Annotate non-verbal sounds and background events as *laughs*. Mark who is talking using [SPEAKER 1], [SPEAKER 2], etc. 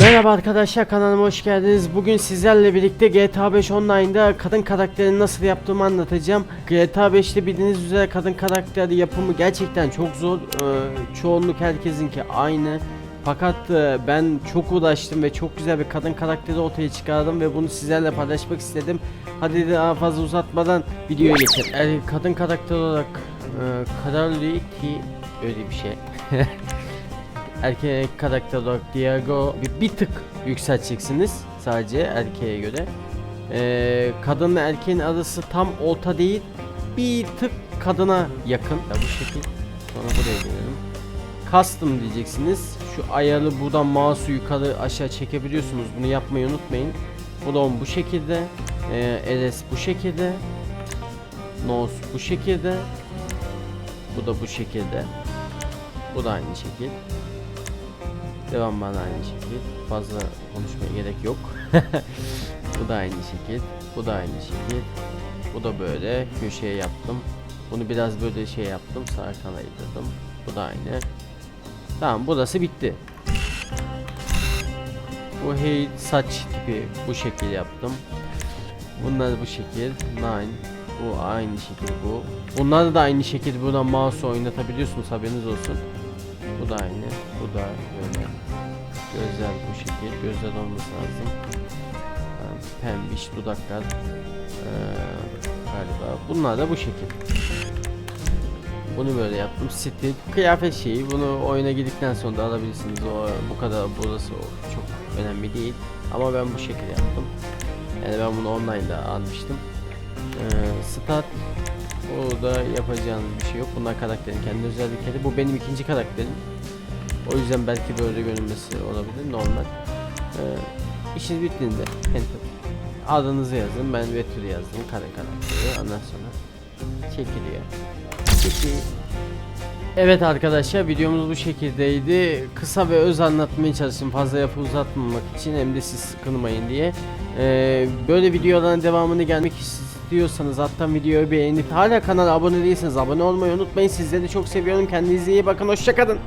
[SPEAKER 1] Merhaba arkadaşlar kanalıma hoş geldiniz. Bugün sizlerle birlikte GTA 5 Online'da kadın karakterini nasıl yaptığımı anlatacağım. GTA 5'te bildiğiniz üzere kadın karakteri yapımı gerçekten çok zor. Ee, çoğunluk herkesinki aynı. Fakat e, ben çok uğraştım ve çok güzel bir kadın karakteri ortaya çıkardım ve bunu sizlerle paylaşmak istedim. Hadi daha fazla uzatmadan videoya geçelim. Er, kadın karakter olarak e, Carly ki öyle bir şey. *laughs* erkek karakter olarak Diego bir, bir tık yükselteceksiniz sadece erkeğe göre. Ee, kadınla erkeğin arası tam orta değil bir tık kadına yakın. Ya bu şekil sonra buraya gelelim. Custom diyeceksiniz. Şu ayarı buradan mouse'u yukarı aşağı çekebiliyorsunuz. Bunu yapmayı unutmayın. Bu bu şekilde. Ee, LS bu şekilde. Nose bu şekilde. Bu da bu şekilde. Bu da aynı şekil. Devam bana aynı şekil. Fazla konuşmaya gerek yok. *laughs* bu da aynı şekil. Bu da aynı şekil. Bu da böyle köşeye yaptım. Bunu biraz böyle şey yaptım. Sağ kana indirdim. Bu da aynı. Tamam burası bitti. Bu hey saç tipi bu şekil yaptım. Bunlar bu şekil. Nine. Bu aynı şekil bu. Bunlar da aynı şekil buradan mouse oynatabiliyorsunuz haberiniz olsun. Bu da aynı. Bu da böyle. Gözler bu şekil. Gözler olması lazım. Ee, Pembiş dudaklar. Ee, galiba. Bunlar da bu şekil. Bunu böyle yaptım. Stil, kıyafet şeyi. Bunu oyuna girdikten sonra da alabilirsiniz. O bu kadar burası çok önemli değil. Ama ben bu şekilde yaptım. Yani ben bunu online'da almıştım. Ee, stat Burada yapacağınız bir şey yok. Bunlar karakterin kendi özellikleri. Bu benim ikinci karakterim. O yüzden belki böyle görünmesi olabilir normal. Ee, işiniz bittiğinde enter. Adınızı yazın. Ben Betül yazdım. Kare karakteri. Ondan sonra çekiliyor. Peki. Evet arkadaşlar videomuz bu şekildeydi. Kısa ve öz anlatmaya çalıştım fazla yapı uzatmamak için hem de siz sıkılmayın diye. Ee, böyle videoların devamını gelmek istiyorsanız hatta videoyu beğenip hala kanala abone değilseniz abone olmayı unutmayın. Sizleri çok seviyorum. Kendinize iyi bakın. Hoşçakalın.